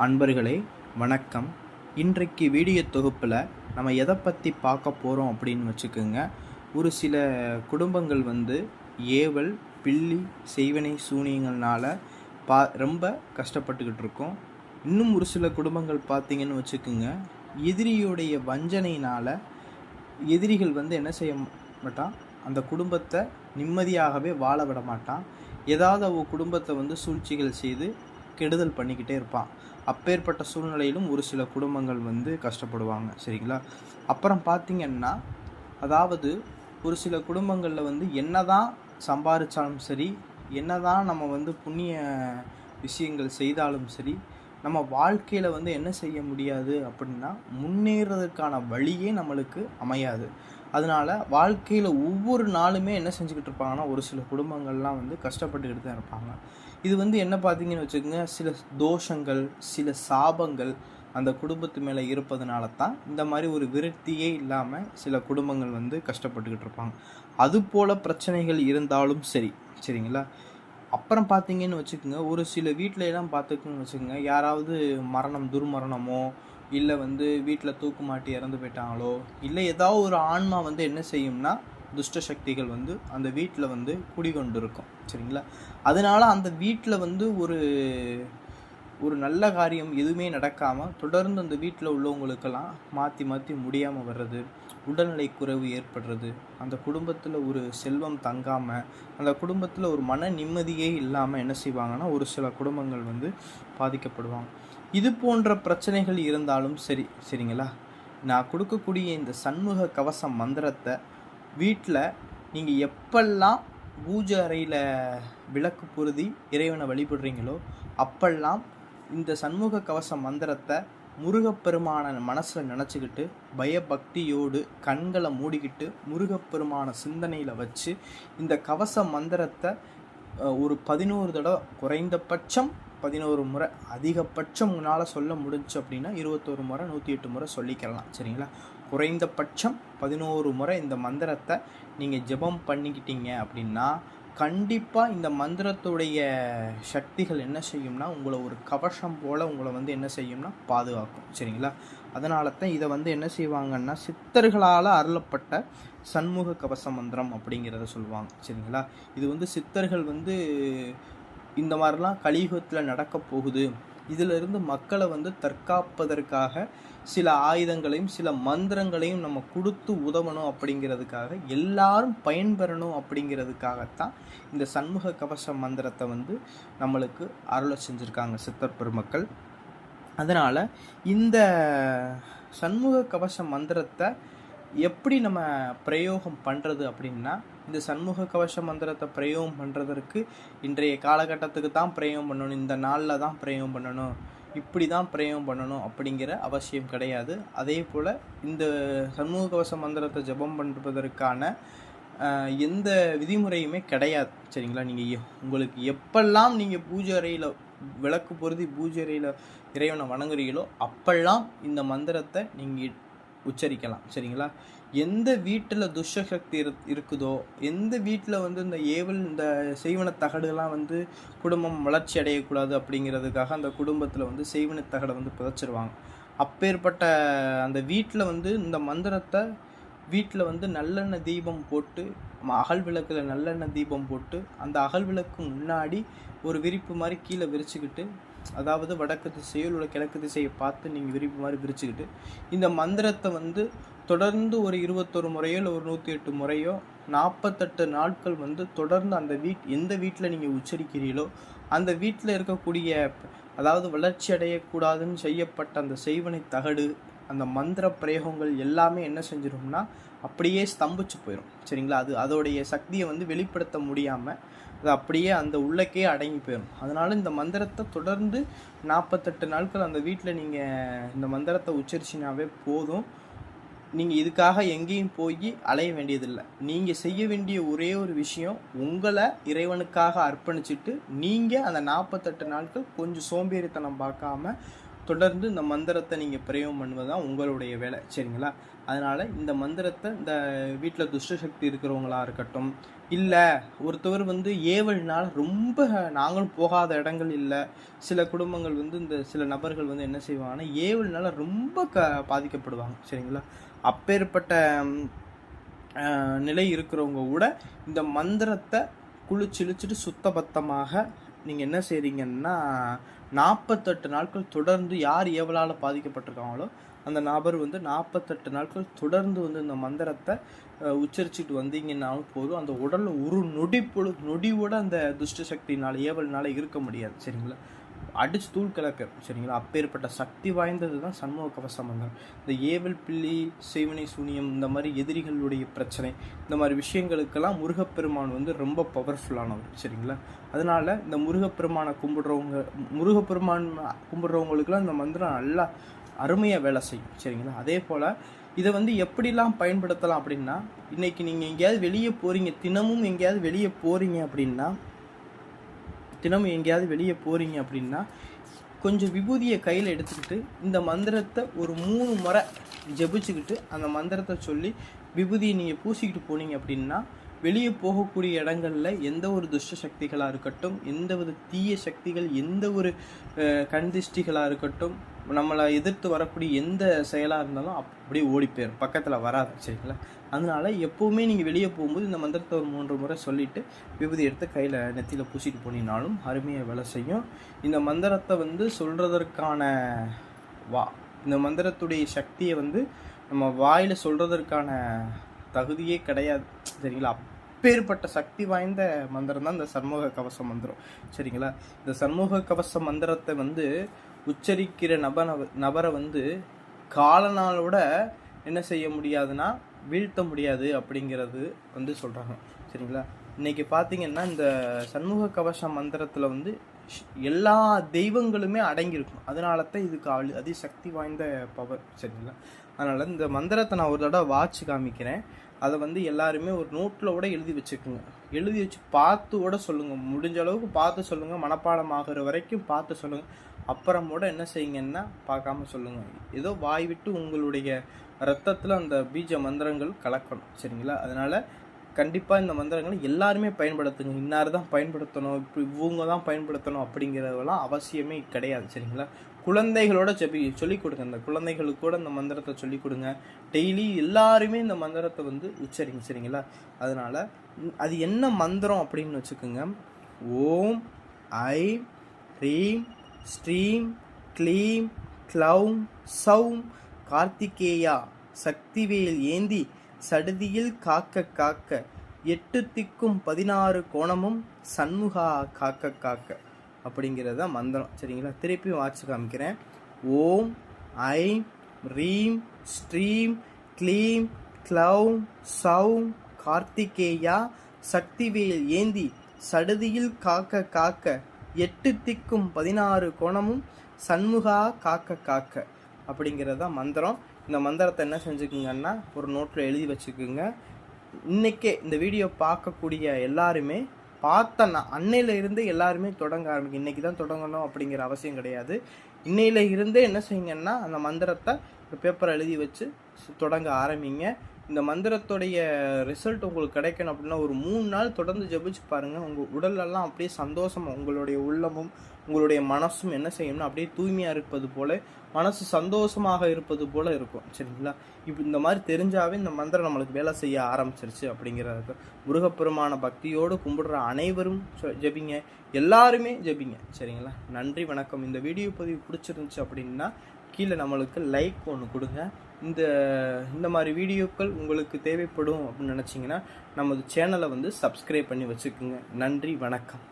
அன்பர்களே வணக்கம். இன்றைக்கு வீடியோ தொகுப்பில் நம்ம எதை பற்றி பார்க்க போகிறோம் அப்படின்னு வச்சுக்கோங்க. ஒரு சில குடும்பங்கள் வந்து ஏவல் பில்லி செய்வனை சூனியங்கள்னால பா ரொம்ப கஷ்டப்பட்டுக்கிட்டு இருக்கோம். இன்னும் ஒரு சில குடும்பங்கள் பார்த்தீங்கன்னு வச்சுக்கோங்க. எதிரியுடைய வஞ்சனையினால் எதிரிகள் வந்து என்ன செய்ய மாட்டான்? அந்த குடும்பத்தை நிம்மதியாகவே வாழ விட மாட்டான். ஏதாவது அவ குடும்பத்தை வந்து சூழ்ச்சிகள் செய்து கெடுதல் பண்ணிக்கிட்டே இருப்பான். அப்பேற்பட்ட சூழ்நிலையிலும் ஒரு சில குடும்பங்கள் வந்து கஷ்டப்படுவாங்க சரிங்களா? அப்புறம் பார்த்திங்கன்னா அதாவது ஒரு சில குடும்பங்களில் வந்து என்னதான் சம்பாதிச்சாலும் சரி என்னதான் நம்ம வந்து புண்ணிய விஷயங்கள் செய்தாலும் சரி நம்ம வாழ்க்கையில் வந்து என்ன செய்ய முடியாது அப்படின்னா முன்னேறதுக்கான வழியே நம்மளுக்கு அமையாது. அதனால வாழ்க்கையில் ஒவ்வொரு நாளுமே என்ன செஞ்சுக்கிட்டு இருப்பாங்கன்னா ஒரு சில குடும்பங்கள்லாம் வந்து கஷ்டப்பட்டுக்கிட்டு தான் இருப்பாங்க. இது வந்து என்ன பார்த்தீங்கன்னு வச்சுக்கோங்க சில தோஷங்கள் சில சாபங்கள் அந்த குடும்பத்து மேலே இருப்பதனால தான் இந்த மாதிரி ஒரு விருத்தியே இல்லாமல் சில குடும்பங்கள் வந்து கஷ்டப்பட்டுக்கிட்டு இருப்பாங்க. அது போல் பிரச்சனைகள் இருந்தாலும் சரி சரிங்களா? அப்புறம் பார்த்தீங்கன்னு வச்சுக்கோங்க ஒரு சில வீட்டில எல்லாம் பார்த்துக்குன்னு வச்சுக்கோங்க யாராவது மரணம் துர்மரணமோ இல்லை வந்து வீட்டில் தூக்கு மாட்டி இறந்து போயிட்டாங்களோ இல்லை ஏதாவது ஒரு ஆன்மா வந்து என்ன செய்யும்னா துஷ்ட சக்திகள் வந்து அந்த வீட்டில் வந்து குடிகொண்டு இருக்கும் சரிங்களா? அதனால அந்த வீட்டில் வந்து ஒரு ஒரு நல்ல காரியம் எதுவுமே நடக்காமல் தொடர்ந்து அந்த வீட்டில் உள்ளவங்களுக்கெல்லாம் மாற்றி மாற்றி முடியாமல் வர்றது உடல்நிலை குறைவு ஏற்படுறது அந்த குடும்பத்தில் ஒரு செல்வம் தங்காமல் அந்த குடும்பத்தில் ஒரு மன நிம்மதியே இல்லாமல் என்ன செய்வாங்கன்னா ஒரு சில குடும்பங்கள் வந்து பாதிக்கப்படுவாங்க. இது போன்ற பிரச்சனைகள் இருந்தாலும் சரி சரிங்களா? நான் கொடுக்கக்கூடிய இந்த சண்முக கவசம் மந்திரத்தை வீட்டில் நீங்கள் எப்பெல்லாம் பூஜை அறையில் விளக்கு பொருதி இறைவனை வழிபடுறீங்களோ அப்பெல்லாம் இந்த சண்முக கவச மந்திரத்தை முருகப்பெருமான மனசில் நினச்சிக்கிட்டு பயபக்தியோடு கண்களை மூடிக்கிட்டு முருகப்பெருமான சிந்தனையில் வச்சு இந்த கவச மந்திரத்தை ஒரு பதினோரு தடவை குறைந்தபட்சம் பதினோரு முறை அதிகபட்சம் உங்களால் சொல்ல முடிஞ்சு அப்படின்னா இருபத்தோரு முறை நூற்றி எட்டு முறை சொல்லிக்கலாம். சரிங்களா? குறைந்தபட்சம் பதினோரு முறை இந்த மந்திரத்தை நீங்கள் ஜெபம் பண்ணிக்கிட்டீங்க அப்படின்னா கண்டிப்பாக இந்த மந்திரத்துடைய சக்திகள் என்ன செய்யும்னா உங்களை ஒரு கவசம் போல் உங்களை வந்து என்ன செய்யும்னா பாதுகாக்கும். சரிங்களா? அதனால தான் இதை வந்து என்ன செய்வாங்கன்னா சித்தர்களால் அருளப்பட்ட சண்முக கவச மந்திரம் அப்படிங்கிறத சொல்லுவாங்க. சரிங்களா? இது வந்து சித்தர்கள் வந்து இந்த மாதிரிலாம் கலியுகத்தில் நடக்க போகுது. இதிலிருந்து மக்களை வந்து தற்காப்பதற்காக சில ஆயுதங்களையும் சில மந்திரங்களையும் நம்ம கொடுத்து உதவணும் அப்படிங்கிறதுக்காக எல்லாரும் பயன்பெறணும் அப்படிங்கிறதுக்காகத்தான் இந்த சண்முக கவச மந்திரத்தை வந்து நம்மளுக்கு அருளை செஞ்சுருக்காங்க சித்தர் பெருமக்கள். அதனால் இந்த சண்முக கவச மந்திரத்தை எப்படி நம்ம பிரயோகம் பண்ணுறது அப்படின்னா இந்த சண்முக கவச மந்திரத்தை பிரயோகம் பண்ணுறதற்கு இன்றைய காலகட்டத்துக்கு தான் பிரயோகம் பண்ணணும் இந்த நாளில் தான் பிரயோகம் பண்ணணும் இப்படி தான் பிரயோகம் பண்ணணும் அப்படிங்கிற அவசியம் கிடையாது. அதே போல் இந்த சண்முக கவச மந்திரத்தை ஜெபம் பண்ணுவதற்கான எந்த விதிமுறையுமே கிடையாது. சரிங்களா? நீங்கள் உங்களுக்கு எப்பெல்லாம் நீங்கள் பூஜை அறையில் விளக்கு பொருதி பூஜை அறையில் இறைவனை வணங்குறீங்களோ அப்பெல்லாம் இந்த மந்திரத்தை நீங்கள் உச்சரிக்கலாம். சரிங்களா? எந்த வீட்டில் துஷ்சக்தி இரு இருக்குதோ எந்த வீட்டில் வந்து இந்த ஏவல் இந்த செய்வன தகடுலாம் வந்து குடும்பம் வளர்ச்சி அடையக்கூடாது அப்படிங்கிறதுக்காக அந்த குடும்பத்தில் வந்து செய்வன தகடை வந்து புதைச்சிருவாங்க. அப்பேற்பட்ட அந்த வீட்டில் வந்து இந்த மந்திரத்தை வீட்டில் வந்து நல்லெண்ணெய் தீபம் போட்டு ம- அகல் விளக்கில் நல்லெண்ணெய் தீபம் போட்டு அந்த அகல் விளக்கு முன்னாடி ஒரு விரிப்பு மாதிரி கீழே விரிச்சுக்கிட்டு அதாவது வடக்கு திசையில் உள்ள கிழக்கு திசையை பார்த்து நீங்கள் விரும்பி மாதிரி விரிச்சுக்கிட்டு இந்த மந்திரத்தை வந்து தொடர்ந்து ஒரு இருபத்தொரு முறையோ இல்லை ஒரு நூற்றி எட்டு முறையோ நாற்பத்தெட்டு நாட்கள் வந்து தொடர்ந்து அந்த வீட் எந்த வீட்டில் நீங்கள் உச்சரிக்கிறீங்களோ அந்த வீட்டில் இருக்கக்கூடிய அதாவது வளர்ச்சி அடையக்கூடாதுன்னு செய்யப்பட்ட அந்த செய்வனை தகடு அந்த மந்திர பிரயோகங்கள் எல்லாமே என்ன செஞ்சிடும்னா அப்படியே ஸ்தம்பிச்சு போயிடும் சரிங்களா? அது அதோடைய சக்தியை வந்து வெளிப்படுத்த முடியாமல் அது அப்படியே அந்த உள்ளக்கே அடங்கி போயிடும் அதனால் இந்த மந்திரத்தை தொடர்ந்து நாற்பத்தெட்டு நாட்கள் அந்த வீட்டில் நீங்கள் இந்த மந்திரத்தை உச்சரிச்சினாவே போதும். நீங்கள் இதுக்காக எங்கேயும் போய் அலைய வேண்டியதில்லை. நீங்கள் செய்ய வேண்டிய ஒரே ஒரு விஷயம் உங்களை இறைவனுக்காக அர்ப்பணிச்சிட்டு நீங்கள் அந்த நாற்பத்தெட்டு நாட்கள் கொஞ்சம் சோம்பேறித்தனம் பார்க்காம தொடர்ந்து இந்த மந்திரத்தை நீங்கள் பிரயோகம் பண்ணுவது தான் உங்களுடைய வேலை. சரிங்களா? அதனால் இந்த மந்திரத்தை இந்த வீட்டில் துஷ்ட சக்தி இருக்கிறவங்களா இருக்கட்டும் இல்லை. ஒருத்தவர் வந்து ஏவல்னால் ரொம்ப நாங்களும் போகாத இடங்கள் இல்லை. சில குடும்பங்கள் வந்து இந்த சில நபர்கள் வந்து என்ன செய்வாங்கன்னா ஏவல்னால் ரொம்ப க பாதிக்கப்படுவாங்க. சரிங்களா? அப்பேற்பட்ட நிலை இருக்கிறவங்க கூட இந்த மந்திரத்தை குளிச்சிழிச்சிட்டு சுத்தபத்தமாக நீங்கள் என்ன செய்கிறீங்கன்னா நாற்பத்தெட்டு நாட்கள் தொடர்ந்து யார் ஏவலால் பாதிக்கப்பட்டிருக்காங்களோ அந்த நபர் வந்து நாற்பத்தெட்டு நாட்கள் தொடர்ந்து வந்து இந்த மந்திரத்தை உச்சரிச்சுட்டு வந்தீங்கன்னாலும் போதும். அந்த உடலில் ஒரு நொடி பொழு நொடியோட அந்த துஷ்ட சக்தினால் ஏவல்னால இருக்க முடியாது. சரிங்களா? அடிச்சு தூள் கலக்க சரிங்களா? அப்பேற்பட்ட சக்தி வாய்ந்தது தான் சண்முக கவசம் மந்திரம் இந்த ஏவல் பிள்ளி சேவனை சூனியம் இந்த மாதிரி எதிரிகளுடைய பிரச்சனை இந்த மாதிரி விஷயங்களுக்கெல்லாம் முருகப்பெருமான் வந்து ரொம்ப பவர்ஃபுல்லானவர் சரிங்களா? அதனால இந்த முருகப்பெருமானை கும்பிடுறவங்க முருகப்பெருமான் கும்பிடுறவங்களுக்குலாம் இந்த மந்திரம் நல்லா அருமையாக வேலை செய்யும் சரிங்களா? அதே போல் இதை வந்து எப்படிலாம் பயன்படுத்தலாம் அப்படின்னா இன்னைக்கு நீங்கள் எங்கேயாவது வெளியே போகிறீங்க தினமும் எங்கேயாவது வெளியே போகிறீங்க அப்படின்னா தினமும் எங்கேயாவது வெளியே போகிறீங்க அப்படின்னா கொஞ்சம் விபூதியை கையில் எடுத்துக்கிட்டு இந்த மந்திரத்தை ஒரு மூணு முறை ஜெபிச்சுக்கிட்டு அந்த மந்திரத்தை சொல்லி விபூதியை நீங்கள் பூசிக்கிட்டு போனீங்க அப்படின்னா வெளியே போகக்கூடிய இடங்கள்ல எந்த ஒரு துஷ்ட சக்திகளாக இருக்கட்டும் எந்த ஒரு தீய சக்திகள் எந்த ஒரு கண்திஷ்டிகளாக இருக்கட்டும் நம்மளை எதிர்த்து வரக்கூடிய எந்த செயலாக இருந்தாலும் அப்படியே ஓடி போயிடும் பக்கத்தில் வராது சரிங்களா? அதனால எப்போவுமே நீங்கள் வெளியே போகும்போது இந்த மந்திரத்தை ஒரு மூன்று முறை சொல்லிட்டு விபூதி எடுத்து கையில் நெத்தியில் பூசிட்டு போனீங்கனாலும் அருமையாக வேலை செய்யும். இந்த மந்திரத்தை வந்து சொல்கிறதற்கான வா இந்த மந்திரத்துடைய சக்தியை வந்து நம்ம வாயில் சொல்கிறதற்கான தகுதியே கிடையாது சரிங்களா? அப்பேற்பட்ட சக்தி வாய்ந்த மந்திரம் தான் இந்த சண்முக கவச மந்திரம் சரிங்களா? இந்த சண்முக கவச மந்திரத்தை வந்து உச்சரிக்கிற நப நபரை வந்து காலனாலோட என்ன செய்ய முடியாதுன்னா வீழ்த்த முடியாது அப்படிங்கிறது வந்து சொல்கிறாங்க சரிங்களா? இன்னைக்கு பார்த்தீங்கன்னா இந்த சண்முக கவச மந்திரத்தில் வந்து எல்லா தெய்வங்களுமே அடங்கியிருக்கும். அதனால தான் இதுக்கு அழி அதிசக்தி வாய்ந்த பவர் சரிங்களா? அதனால் இந்த மந்திரத்தை நான் ஒரு தடவை வாட்ச் காமிக்கிறேன். அதை வந்து எல்லாருமே ஒரு நோட்டில் கூட எழுதி வச்சுக்கோங்க. எழுதி வச்சு பார்த்து கூட சொல்லுங்கள் முடிஞ்ச அளவுக்கு பார்த்து சொல்லுங்கள் மனப்பாடம் ஆகுற வரைக்கும் பார்த்து சொல்லுங்கள் அப்புறம் கூட என்ன செய்யுங்கன்னா பார்க்காம சொல்லுங்கள் ஏதோ வாய் விட்டு உங்களுடைய ரத்தத்தில் அந்த பீஜ மந்திரங்கள் கலக்கணும். சரிங்களா? அதனால் கண்டிப்பாக இந்த மந்திரங்களை எல்லாருமே பயன்படுத்துங்க இன்னார் தான் பயன்படுத்தணும் இப்போ இவங்க தான் பயன்படுத்தணும் அப்படிங்கிறதெல்லாம் அவசியமே கிடையாது சரிங்களா? குழந்தைகளோட செபி சொல்லிக் கொடுங்க. அந்த குழந்தைகளுக்கு கூட இந்த மந்திரத்தை சொல்லிக் கொடுங்க. டெய்லி எல்லாருமே இந்த மந்திரத்தை வந்து உச்சரிங்க சரிங்களா? அதனால் அது என்ன மந்திரம் அப்படின்னு வச்சுக்கோங்க. ஓம் ஐ ரீம் ஸ்ரீம் க்ளீம் க்ளௌம் சௌம் கார்த்திகேயா சக்திவேல் ஏந்தி சடுதியில் காக்க காக்க எட்டு திக்கும் பதினாறு கோணமும் சண்முகா காக்க காக்க அப்படிங்கிறது தான் மந்திரம். சரிங்களா? திருப்பி வாட்சி காமிக்கிறேன். ஓம் ஐம் ரீம் ஸ்ட்ரீம் க்ளீம் க்ளௌம் சௌம் கார்த்திகேயா சக்திவேல் ஏந்தி சடுதியில் காக்க காக்க எட்டு திக்கும் பதினாறு கோணமும் சண்முகா காக்க காக்க அப்படிங்கிறது தான் மந்திரம். இந்த மந்திரத்தை என்ன செஞ்சுக்குங்கன்னா ஒரு நோட்டில் எழுதி வச்சுக்குங்க. இன்றைக்கே இந்த வீடியோ பார்க்கக்கூடிய எல்லாருமே பார்த்த அன்னையில இருந்தே எல்லாருமே தொடங்க ஆரம்பிக்கும் இன்னைக்கு தான் தொடங்கணும் அப்படிங்கிற அவசியம் கிடையாது. இன்னையில இருந்தே என்ன செய்யுங்கன்னா அந்த மந்திரத்தை ஒரு பேப்பரை எழுதி வச்சு தொடங்க ஆரம்பிங்க. இந்த மந்திரத்துடைய ரிசல்ட் உங்களுக்கு கிடைக்கணும் அப்படின்னா ஒரு மூணு நாள் தொடர்ந்து ஜெபிச்சு பாருங்கள் உங்கள் உடலெல்லாம் அப்படியே சந்தோஷமாக உங்களுடைய உள்ளமும் உங்களுடைய மனசும் என்ன செய்யணும்னா அப்படியே தூய்மையாக இருப்பது போல் மனசு சந்தோஷமாக இருப்பது போல் இருக்கும். சரிங்களா? இப்போ இந்த மாதிரி தெரிஞ்சாவே இந்த மந்திரம் நம்மளுக்கு வேலை செய்ய ஆரம்பிச்சிருச்சு அப்படிங்கிறது முருகப்பெருமான பக்தியோடு கும்பிடுற அனைவரும் ஜபிங்க ஜெபிங்க. எல்லாருமே ஜெபிங்க. சரிங்களா? நன்றி வணக்கம். இந்த வீடியோ பதிவு பிடிச்சிருந்துச்சு அப்படின்னா கீழே நம்மளுக்கு லைக் ஒன்று கொடுங்க. இந்த இந்த மாதிரி வீடியோக்கள் உங்களுக்கு தேவைப்படும் அப்படின்னு நினச்சிங்கன்னா நமது சேனலை வந்து சப்ஸ்கிரைப் பண்ணி வச்சுக்கோங்க. நன்றி வணக்கம்.